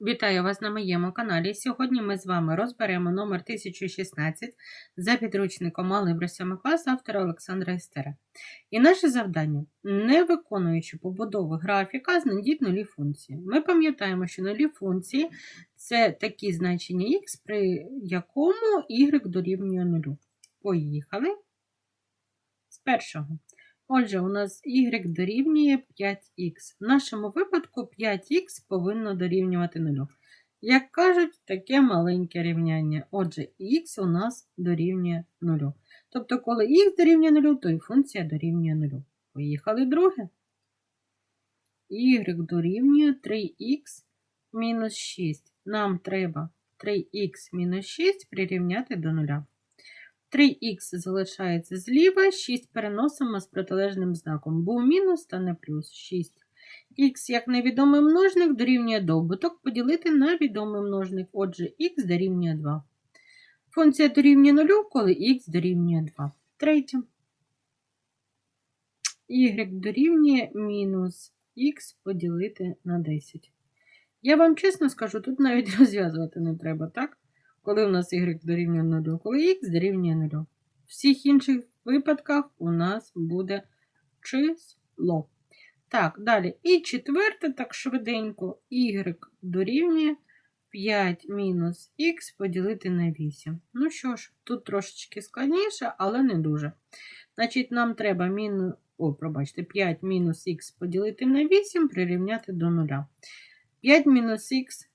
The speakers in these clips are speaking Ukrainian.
Вітаю вас на моєму каналі. Сьогодні ми з вами розберемо номер 1016 за підручником Малибра 7 клас автора Олександра Істера. І наше завдання, не виконуючи побудови графіка, знайдіть нулі функції. Ми пам'ятаємо, що нулі функції це такі значення х, при якому y дорівнює нулю. Поїхали. З першого. Отже, у нас y дорівнює 5х. В нашому випадку 5х повинно дорівнювати 0. Як кажуть, таке маленьке рівняння. Отже, х у нас дорівнює 0. Тобто, коли х дорівнює 0, то і функція дорівнює 0. Поїхали друге. y дорівнює 3х мінус 6. Нам треба 3х мінус 6 прирівняти до 0. 3х залишається зліва, 6 переносимо з протилежним знаком. Був мінус, стане плюс 6. Х як невідомий множник дорівнює добуток поділити на відомий множник. Отже, х дорівнює 2. Функція дорівнює 0, коли х дорівнює 2. Третє. y дорівнює мінус х поділити на 10. Я вам чесно скажу, тут навіть розв'язувати не треба, так? Коли у нас y дорівнює 0, коли х дорівнює 0. В всіх інших випадках у нас буде число. Так, далі. І четверте, так швиденько, y дорівнює 5 мінус х поділити на 8. Ну що ж, тут трошечки складніше, але не дуже. Значить, нам треба мінус, о, пробачте, 5 мінус х поділити на 8 прирівняти до 0. 5 мінус х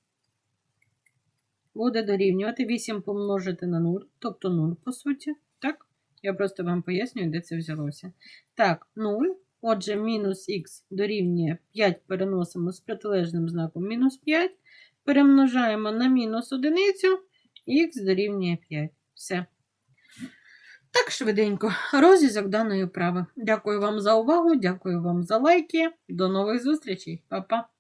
буде дорівнювати 8 помножити на 0, тобто 0, по суті. Так? Я просто вам пояснюю, де це взялося. Так, 0. Отже, мінус х дорівнює 5 переносимо з протилежним знаком мінус 5. Перемножаємо на мінус одиницю, х дорівнює 5. Все. Так, швиденько. Розв'язок даної вправи. Дякую вам за увагу, дякую вам за лайки. До нових зустрічей. Па-па.